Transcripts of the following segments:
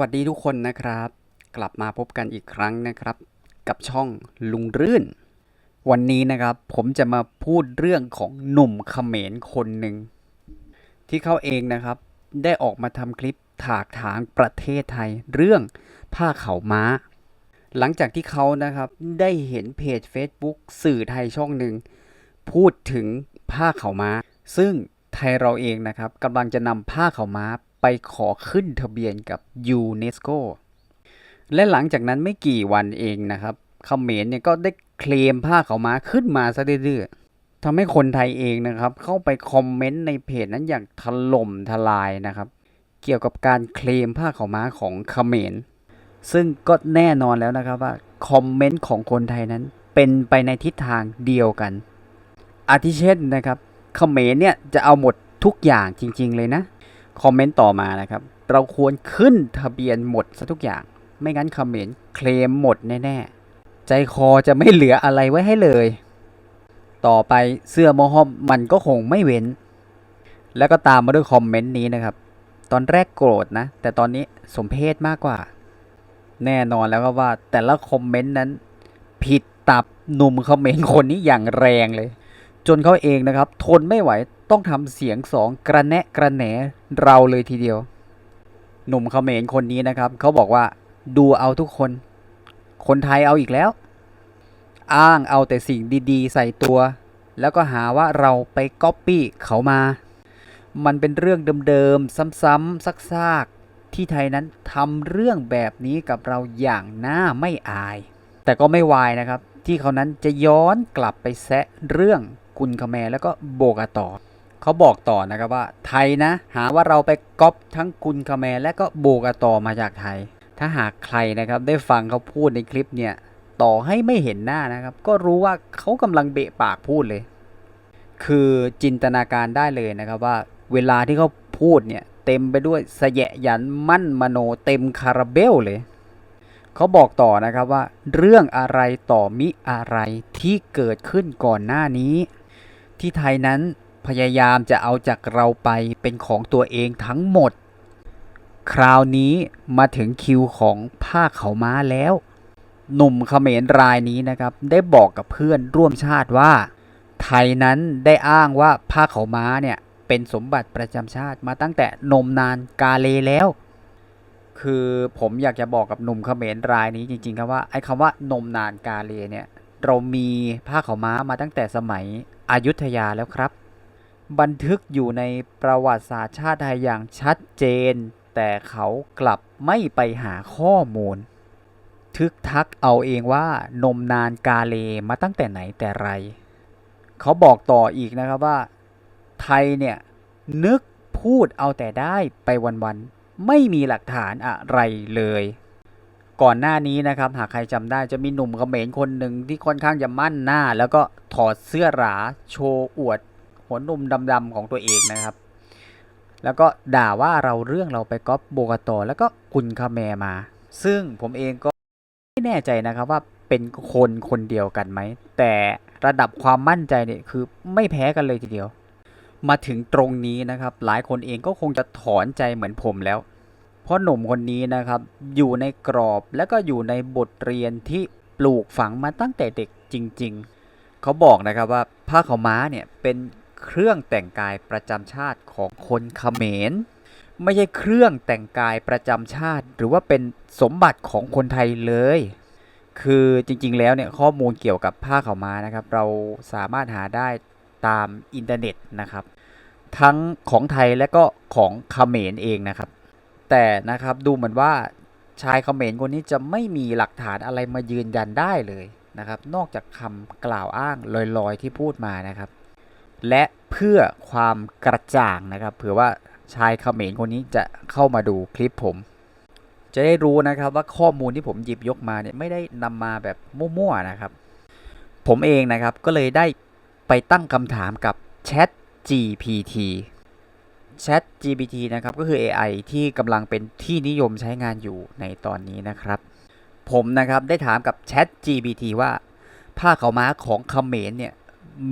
วัสดีทุกคนนะครับ กลับมาพบกันอีกครั้งนะครับ กับช่องลุงรื่น วันนี้นะครับผมจะมาพูดเรื่องของหนุ่มเขมรคนหนึ่ง ที่เขาเองนะครับ ได้ออกมาทำคลิปถากถางประเทศไทย เรื่องผ้าเขาม้า หลังจากที่เขานะครับได้เห็นเพจ Facebook สื่อไทยช่องหนึ่ง พูดถึงผ้าเขาม้า ซึ่งไทยเราเองนะครับกำลังจะนำผ้าเขาม้า ไปขอขึ้นทะเบียนกับยูเนสโกและหลังจากนั้นไม่กี่วันเองนะครับเขมรเนี่ยก็ได้เคลมผ้าเขาม้าขึ้นมาซะเรื่อยๆทำให้คนไทยเองนะครับ เข้าไปคอมเมนต์ในเพจนั้นอย่างถล่มทลายนะครับ เกี่ยวกับการเคลมผ้าเขาม้าของเขมร ซึ่งก็แน่นอนแล้วนะครับว่าคอมเมนต์ของคนไทยนั้นเป็นไปในทิศทางเดียวกันอาทิเช่นนะครับเขมรเนี่ยจะเอาหมดทุกอย่างจริง ๆ เลยนะ คอมเมนต์ต่อมานะครับ เราควรขึ้นทะเบียนหมดซะทุกอย่าง ไม่งั้นคอมเขมรเคลมหมดแน่ๆ ใจคอจะไม่เหลืออะไรไว้ให้เลย ต่อไปเสื้อโมฮอมมันก็คงไม่เว้น แล้วก็ตามมาด้วยคอมเมนต์นี้นะครับ ตอนแรกโกรธนะ แต่ตอนนี้สมเพศมากกว่า แน่นอนแล้วก็ว่าแต่ละคอมเมนต์นั้น ผิดตับหนุ่มคอมเขมรคนนี้อย่างแรงเลย จนเขาเองนะครับ ทนไม่ไหว ต้องทำเสียงสองกระแนะกระแหนเราเลยทีเดียว หนุ่มเขมรคนนี้นะครับ เขาบอกว่า ดูเอาทุกคน คนไทยเอาอีกแล้ว อ้างเอาแต่สิ่งดีๆ ใส่ตัว แล้วก็หาว่าเราไปก๊อปปี้เขามา มันเป็นเรื่องเดิมๆ ซ้ำๆซากๆ ที่ไทยนั้นทำเรื่องแบบนี้กับเราอย่างน่าไม่อาย แต่ก็ไม่วายนะครับ ที่เขานั้นจะย้อนกลับไปแซะเรื่องกุนคาแมแล้วก็โบกาตอ เขาบอกต่อนะครับว่าไทยนะ หาว่าเราไปก๊อปทั้งกุนคาแมและก็โบกาตอมาจากไทย ถ้าหากใครนะครับได้ฟังเขาพูดในคลิปเนี่ยต่อให้ไม่เห็นหน้านะครับ ก็รู้ว่าเขากำลังเบะปากพูดเลย คือจินตนาการได้เลยนะครับว่าเวลาที่เขาพูดเนี่ยเต็มไปด้วยสยะยันมั่นมโนเต็มคาราเบลเลยเขาบอกต่อนะครับว่า เรื่องอะไรต่อมิอะไรที่เกิดขึ้นก่อนหน้านี้ ที่ไทยนั้น พยายามจะเอาจากเราไปเป็นของตัวเองทั้งหมด คราวนี้มาถึงคิวของผ้าเขาม้าแล้ว หนุ่มเขมรรายนี้นะครับ ได้บอกกับเพื่อนร่วมชาติว่า ไทยนั้นได้อ้างว่าผ้าเขาม้าเนี่ยเป็นสมบัติประจำชาติมาตั้งแต่นมนานกาเลแล้ว คือผมอยากจะบอกกับหนุ่มเขมรรายนี้จริงๆครับว่าไอ้คำว่านมนานกาเลเนี่ยเรามีผ้าเขาม้ามาตั้งแต่สมัยอยุธยาแล้วครับ บันทึกอยู่ในประวัติศาสตร์ชาติไทยอย่างชัดเจน แต่เขากลับไม่ไปหาข้อมูล ทึกทักเอาเองว่านมนานกาเลมาตั้งแต่ไหนแต่ไร เขาบอกต่ออีกนะครับว่า ไทยเนี่ยนึกพูดเอาแต่ได้ไปวันๆไม่มีหลักฐานอะไรเลยก่อนหน้านี้นะครับ หากใครจำได้จะมีหนุ่มเขมรคนหนึ่งที่ค่อนข้างจะมั่นหน้า แล้วก็ถอดเสื้อหรา โชว์อวด หัวนมดำๆของตัวเองนะครับ แล้วก็ด่าว่าเราเรื่องเราไปก๊อปโบกาโตแล้วก็กุนคาแมมา ซึ่งผมเองก็ไม่แน่ใจนะครับว่าเป็นคนคนเดียวกันไหม แต่ระดับความมั่นใจเนี่ยคือไม่แพ้กันเลยทีเดียว มาถึงตรงนี้นะครับ หลายคนเองก็คงจะถอนใจเหมือนผมแล้ว เพราะหนุ่มคนนี้นะครับ อยู่ในกรอบและก็อยู่ในบทเรียนที่ปลูกฝังมาตั้งแต่เด็กจริง ๆ เขาบอกนะครับว่าผ้าขาวม้าเนี่ยเป็น เครื่องแต่งกายประจำชาติของคนเขมร ไม่ใช่เครื่องแต่งกายประจำชาติ หรือว่าเป็นสมบัติของคนไทยเลย คือจริงๆแล้วเนี่ยข้อมูลเกี่ยวกับผ้าขาวม้านะครับ เราสามารถหาได้ตามอินเทอร์เน็ตนะครับ ทั้งของไทยและก็ของเขมรเองนะครับ แต่นะครับดูเหมือนว่าชายเขมรคนนี้จะไม่มีหลักฐานอะไรมายืนยันได้เลยนะครับ นอกจากคำกล่าวอ้างลอยๆที่พูดมานะครับ และเพื่อความกระจ่างนะครับเผื่อว่าชายเขมรคนนี้จะเข้ามาดูคลิปผม จะได้รู้นะครับว่าข้อมูลที่ผมหยิบยกมาเนี่ยไม่ได้นำมาแบบมั่วๆนะครับ ผมเองนะครับก็เลยได้ไปตั้งคำถามกับ Chat GPT Chat GPT นะครับก็คือ AI ที่กำลังเป็นที่นิยมใช้งานอยู่ในตอนนี้นะครับ ผมนะครับได้ถามกับ Chat GPT ว่าผ้าขาวม้าของเขมรเนี่ย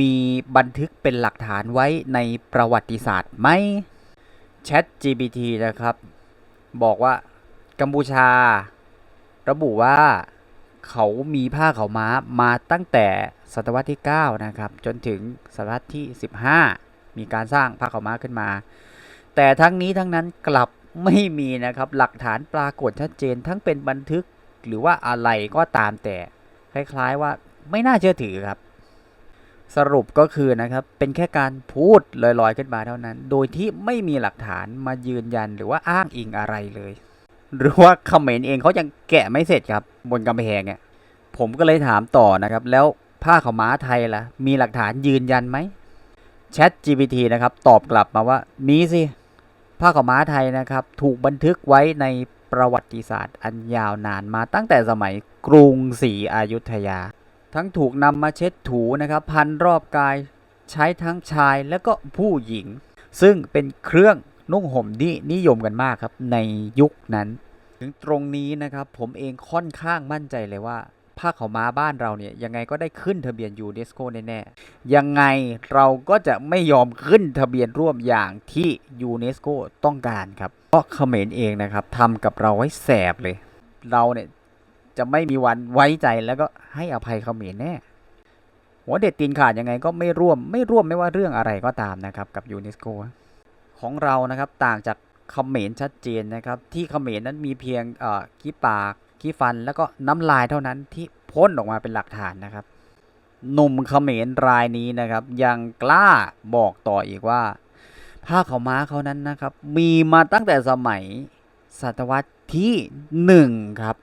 มีบันทึกเป็นหลักฐานไว้ในประวัติศาสตร์ไหม Chat GPT นะครับ บอกว่ากัมพูชา ระบุว่าเขามีผ้าเขาม้ามาตั้งแต่ศตวรรษที่ 9 นะครับ จนถึงศตวรรษที่ 15 มีการสร้างผ้าเขาม้าขึ้นมา แต่ทั้งนี้ทั้งนั้นกลับไม่มีนะครับ หลักฐานปรากฏชัดเจนทั้งเป็นบันทึกหรือว่าอะไรก็ตามแต่ คล้ายๆว่าไม่น่าเชื่อถือครับ สรุปก็คือนะครับเป็นแค่การพูดลอยๆขึ้นมาเท่านั้น โดยที่ไม่มีหลักฐานมายืนยันหรือว่าอ้างอิงอะไรเลย หรือว่าเขมรเองเขายังแกะไม่เสร็จครับบนกำแพงเนี่ยผมก็เลยถามต่อนะครับ แล้วผ้าขาวม้าไทยล่ะ มีหลักฐานยืนยันไหม Chat GPT นะครับตอบกลับมาว่ามีสิผ้าขาวม้าไทยนะครับ ถูกบันทึกไว้ในประวัติศาสตร์อันยาวนานมาตั้งแต่สมัยกรุงศรีอยุธยา ทั้งถูกนำมาเช็ดถูนะครับพันรอบกายใช้ทั้งชายและก็ผู้หญิง ซึ่งเป็นเครื่องนุ่งห่มที่นิยมกันมากครับในยุคนั้น ถึงตรงนี้นะครับผมเองค่อนข้างมั่นใจเลยว่าผ้าขาวม้าบ้านเราเนี่ยยังไงก็ได้ขึ้นทะเบียนยูเนสโกแน่ๆยังไงเราก็จะไม่ยอมขึ้นทะเบียนร่วมอย่างที่ยูเนสโกต้องการครับเพราะเขมรเองนะครับทำกับเราไว้แสบเลย เราเนี่ย จะไม่มีวันไว้ใจแล้วก็ให้อภัยเขมรแน่หัวเด็ดตีนขาดยังไงก็ไม่ร่วม ไม่ร่วมไม่ว่าเรื่องอะไรก็ตามนะครับกับยูเนสโกของเรานะครับต่างจากเขมรชัดเจนนะครับ ที่เขมรนั้นมีเพียงขี้ปากขี้ฟันแล้วก็น้ำลายเท่านั้นที่พ่นออกมาเป็นหลักฐานนะครับหนุ่มเขมรรายนี้นะครับ ยังกล้าบอกต่ออีกว่าผ้าขาวม้าเขานั้นนะครับ มีมาตั้งแต่สมัยศตวรรษที่หนึ่งครับ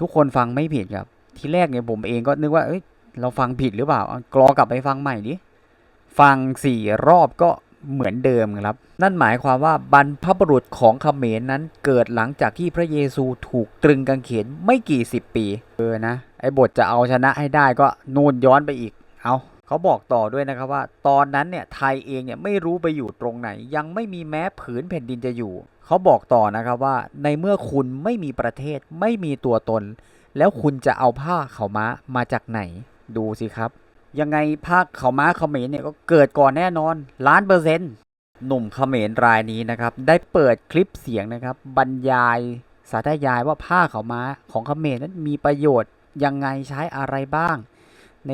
ทุกคนฟังไม่ผิดครับ ทีแรกเนี่ยผมเองก็นึกว่าเอ้ยเราฟังผิดหรือเปล่ากรอกลับไปฟังใหม่ดิฟังสี่รอบก็เหมือนเดิมครับ นั่นหมายความว่าบรรพบุรุษของเขมรนั้นเกิดหลังจากที่พระเยซูถูกตรึงกางเขนไม่กี่สิบปี เออนะ ไอ้บทจะเอาชนะให้ได้ก็นูนย้อนไปอีก เอาเขาบอกต่อด้วยนะครับว่า ตอนนั้นเนี่ยไทยเองเนี่ยไม่รู้ไปอยู่ตรงไหน ยังไม่มีแม้ผืนแผ่นดินจะอยู่ เขาบอกต่อนะครับว่าในเมื่อคุณไม่มีประเทศไม่มีตัวตน แล้วคุณจะเอาผ้าเขาม้ามาจากไหน ดูสิครับ ยังไงผ้าขาม้าเขมรเนี่ยก็เกิดก่อนแน่นอนล้านเปอร์เซ็นต์หนุ่มเขมรรายนี้นะครับได้เปิดคลิปเสียงนะครับ บรรยายสาธยายว่าผ้าเขาม้าของเขมรนั้นมีประโยชน์ยังไงใช้อะไรบ้าง ใน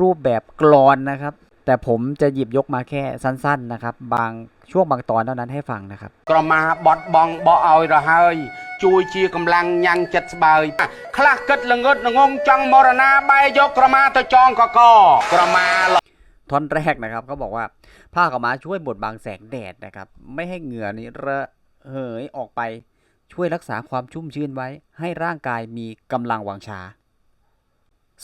รูปแบบกลอนนะครับ แต่ผมจะหยิบยกมาแค่สั้น ๆนะครับ บางช่วงบางตอนเท่านั้นให้ฟังนะครับ ក្រមាបត់បងបកឲ្យរហើយ ជួយជាកម្លាំងញ៉ាំងចិត្តស្បើយខ្លះគិតល្ងឹតល្ងងចង់មរណាបែរយកក្រមាទៅចងកកក្រមាល ท่อนแรกนะครับเขาบอกว่าผ้าขาวม้าช่วยบดบังแสงแดดนะครับ ไม่ให้เหงื่อนี่ระเหยออกไปช่วยรักษาความชุ่มชื้นไว้ ให้ร่างกายมีกำลังวังชา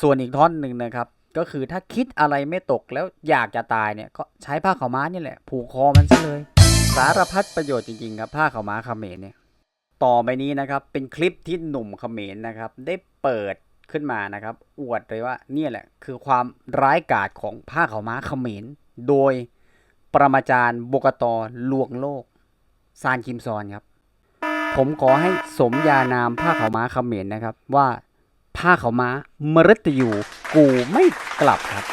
ส่วนอีกท่อนหนึ่งนะครับ ก็คือถ้าคิดอะไรไม่ตกแล้วอยากจะตายเนี่ยก็ใช้ผ้าขาวม้านี่แหละผูกคอมันซะเลย สารพัดประโยชน์จริงๆครับผ้าขาวม้าเขมรเนี่ยต่อไปนี้นะครับเป็นคลิปที่หนุ่มเขมรนะครับ ได้เปิดขึ้นมานะครับ อวดเลยว่าเนี่ยแหละคือความร้ายกาจของผ้าขาวม้าเขมรโดยประมาจารย์บกตลวงโลก ซานคิมซอนครับ ผมขอให้สมญานามผ้าขาวม้าเขมรนะครับ ว่าผ้าขาวม้ามรตยู กูไม่กลับครับ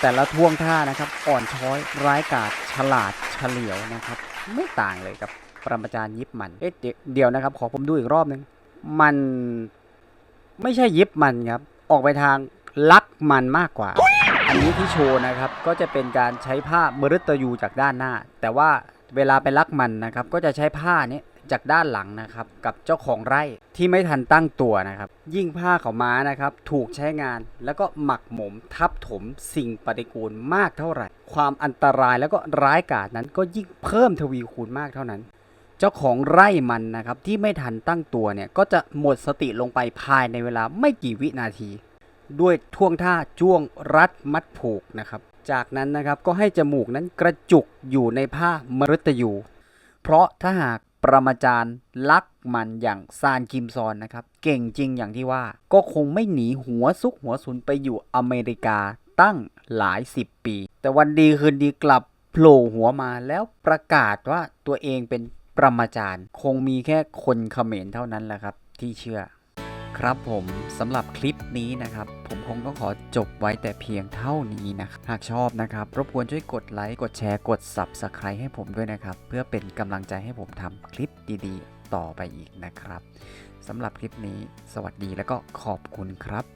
แต่ละท่วงท่านะครับ อ่อนช้อยร้ายกาจฉลาดเฉลียวนะครับ ไม่ต่างเลยกับปรมาจารย์ยิปมันเอ๊ะเดี๋ยวนะครับ ขอผมดูอีกรอบนึง มันไม่ใช่ยิปมันครับ ออกไปทางลักมันมากกว่า อันนี้ที่โชว์นะครับ ก็จะเป็นการใช้ผ้ามฤตยูจากด้านหน้า แต่ว่าเวลาไปลักมันนะครับ ก็จะใช้ผ้านี้ จากด้านหลังนะครับกับเจ้าของไร่ที่ไม่ทันตั้งตัวนะครับ ยิ่งผ้าขาม้านะครับถูกใช้งานแล้วก็หมักหมมทับถมสิ่งปฏิกูลมากเท่าไหร่ ความอันตรายแล้วก็ร้ายกาจนั้นก็ยิ่งเพิ่มทวีคูณมากเท่านั้น เจ้าของไร่มันนะครับที่ไม่ทันตั้งตัวเนี่ยก็จะหมดสติลงไปภายในเวลาไม่กี่วินาที ด้วยท่วงท่าจ้วงรัดมัดผูกนะครับจากนั้นนะครับก็ให้จมูกนั้นกระจุกอยู่ในผ้ามฤตยู เพราะถ้าหาก ปรมาจารย์ลักมันอย่างซานคิมซอนนะครับ เก่งจริงอย่างที่ว่า ก็คงไม่หนีหัวซุกหัวซุนไปอยู่อเมริกาตั้งหลายสิบปี แต่วันดีคืนดีกลับโผล่หัวมาแล้วประกาศว่าตัวเองเป็นปรมาจารย์ คงมีแค่คนเขมรเท่านั้นแหละครับ ที่เชื่อ ครับผมสำหรับคลิปนี้นะครับ ผมคงต้องขอจบไว้แต่เพียงเท่านี้นะครับหากชอบนะครับรบกวนช่วยกดไลค์กดแชร์กด Subscribe ให้ผมด้วยนะครับ เพื่อเป็นกำลังใจให้ผมทำคลิปดีๆ ต่อไปอีกนะครับสำหรับคลิปนี้ สวัสดีแล้วก็ขอบคุณครับ